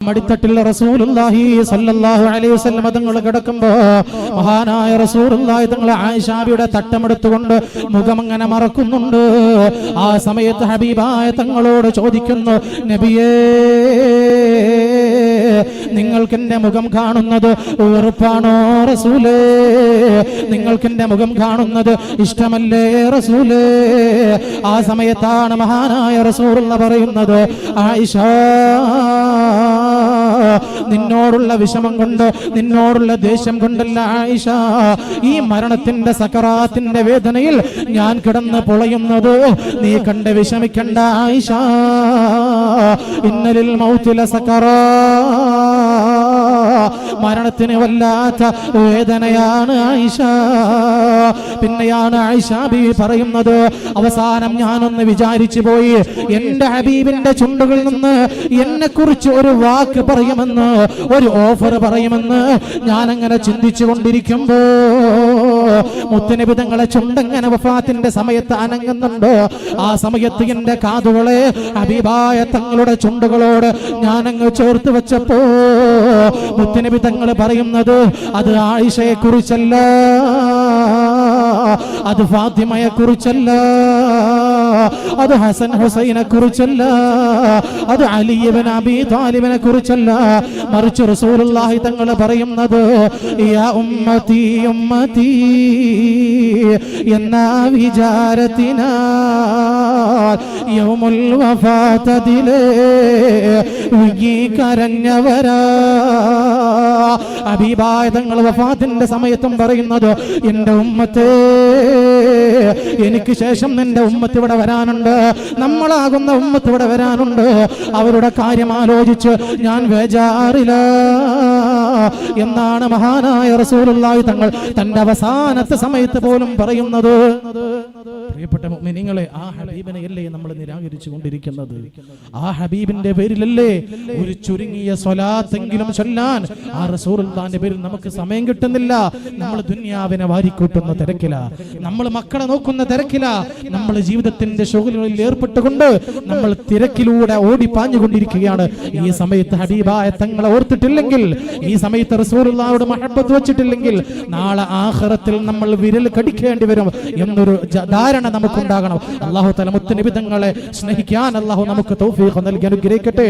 മടിത്തട്ടിൽ റസൂലുള്ളാഹി സല്ലല്ലാഹു അലൈഹി വസല്ലം തങ്ങൾ കിടക്കുമ്പോൾ മഹാനായ റസൂലുള്ളാഹി തങ്ങൾ ആയിഷാബിയുടെ തട്ടമെടുത്തുകൊണ്ട് മുഖം അങ്ങനെ മറക്കുന്നുണ്ട്. ആ സമയത്ത് ഹബീബായ തങ്ങളോട് ചോദിക്കുന്നു നബിയേ നിങ്ങൾക്ക് എന്റെ മുഖം കാണുന്നത് വെറുപ്പാണോ റസൂലേ? നിങ്ങൾക്ക് എന്റെ മുഖം കാണുന്നത് ഇഷ്ടമല്ലേ റസൂലേ? ആ സമയത്താണ് മഹാനായ റസൂലുള്ള പറയുന്നത് ആയിഷ നിന്നോടുള്ള വിഷമം കൊണ്ട് നിന്നോടുള്ള ദേഷ്യം കൊണ്ടല്ല ആയിഷ ഈ മരണത്തിന്റെ സക്കറാത്തിന്റെ വേദനയിൽ ഞാൻ കിടന്ന് പൊളയുന്നത്. നീ കണ്ട് വിഷമിക്കണ്ട ആയിഷ. ഇന്നലിൽ മൗത്തില സക്കറാ മരണത്തിന് വല്ലാത്ത വേദനയാണ് ആയിഷ. പിന്നെയാണ് ആയിഷ ബി പറയുന്നത് അവസാനം ഞാനൊന്ന് വിചാരിച്ചു പോയി എന്റെ ഹബീബിന്റെ ചുണ്ടുകളിൽ നിന്ന് എന്നെ കുറിച്ച് ഒരു വാക്ക് പറയുമെന്ന് ഒരു ഓഫർ പറയുമെന്ന് ഞാനങ്ങനെ ചിന്തിച്ചു കൊണ്ടിരിക്കുമ്പോ മുത്തനബി തങ്ങളെ ചുണ്ടങ്ങനെ വഫാത്തിന്റെ സമയത്ത് അനങ്ങുന്നുണ്ടോ? ആ സമയത്ത് എന്റെ കാതുകളെ ഹബീബായ തങ്ങളുടെ ചുണ്ടുകളോട് ഞാനങ്ങ് ചേർത്ത് വെച്ചപ്പോ മുത്തനബി തങ്ങൾ പറയുന്നത് അത് ആയിഷയെ കുറിച്ചല്ല അത് ഫാത്തിമയെ കുറിച്ചല്ല അത് ഹസൻ ഹുസൈനെ കുറിച്ചല്ല അത് അലിയബൻ അബി താലിബിനെ കുറിച്ചല്ല. മറിച്ച് റസൂലുള്ളാഹി തങ്ങൾ പറയുന്നത് യാ ഉമ്മതി എന്ന വിചാരത്തിന യൗമുൽ കരഞ്ഞവരാ. വഫാത്തിന്റെ സമയത്തും പറയുന്നത് എന്റെ ഉമ്മത്തേ എനിക്ക് ശേഷം നിന്റെ ഉമ്മത്ത് ഇവിടെ വരാനുണ്ട്. നമ്മളാകുന്ന ഉമ്മത്ത് ഇവിടെ വരാനുണ്ട്. അവരുടെ കാര്യം ആലോചിച്ച് ഞാൻ വേജാറില്ല എന്നാണ് മഹാനായ റസൂലുള്ളാഹി തങ്ങൾ തന്റെ അവസാനത്തെ സമയത്ത് പോലും പറയുന്നത്. പ്രിയപ്പെട്ട മുഅ്മിനീങ്ങളെ ആ ഹബീബിനെയല്ലേ നമ്മൾ നിരാകരിച്ചു കൊണ്ടിരിക്കുന്നത് ആ ഹബീബിന്റെ പേരിലല്ലേ ഒരു ചുരുങ്ങിയ സ്വലാത്തെങ്കിലും ചൊല്ലാൻ ആ റസൂലുള്ളാന്റെ പേരിൽ നമുക്ക് സമയം കിട്ടുന്നില്ല. നമ്മൾ ദുന്യാവിനെ വാരിക്കൂട്ടുന്ന തിരക്കില. നമ്മൾ മക്കളെ നോക്കുന്ന തിരക്കില. നമ്മൾ ജീവിതത്തിന്റെ ശോകലുകളിൽ ഏർപ്പെട്ടുകൊണ്ട് നമ്മൾ തിരക്കിലൂടെ ഓടി പാഞ്ഞുകൊണ്ടിരിക്കുകയാണ്. ഈ സമയത്ത് ഹബീബായ തങ്ങളെ ഓർത്തിട്ടില്ലെങ്കിൽ ഈ സമയത്ത് റസൂലുള്ളാഹോട് മഹബത്ത് വെച്ചിട്ടില്ലെങ്കിൽ നാളെ ആഹ്റത്തിൽ നമ്മൾ വിരൽ കടിക്കേണ്ടി വരും എന്നൊരു ധാരണ നമുക്കുണ്ടാകണം. അള്ളാഹു തല മുത്തുനിബിതങ്ങളെ സ്നേഹിക്കാൻ അള്ളാഹു നമുക്ക് തൗഫീഖ് നൽകി അനുഗ്രഹിക്കട്ടെ.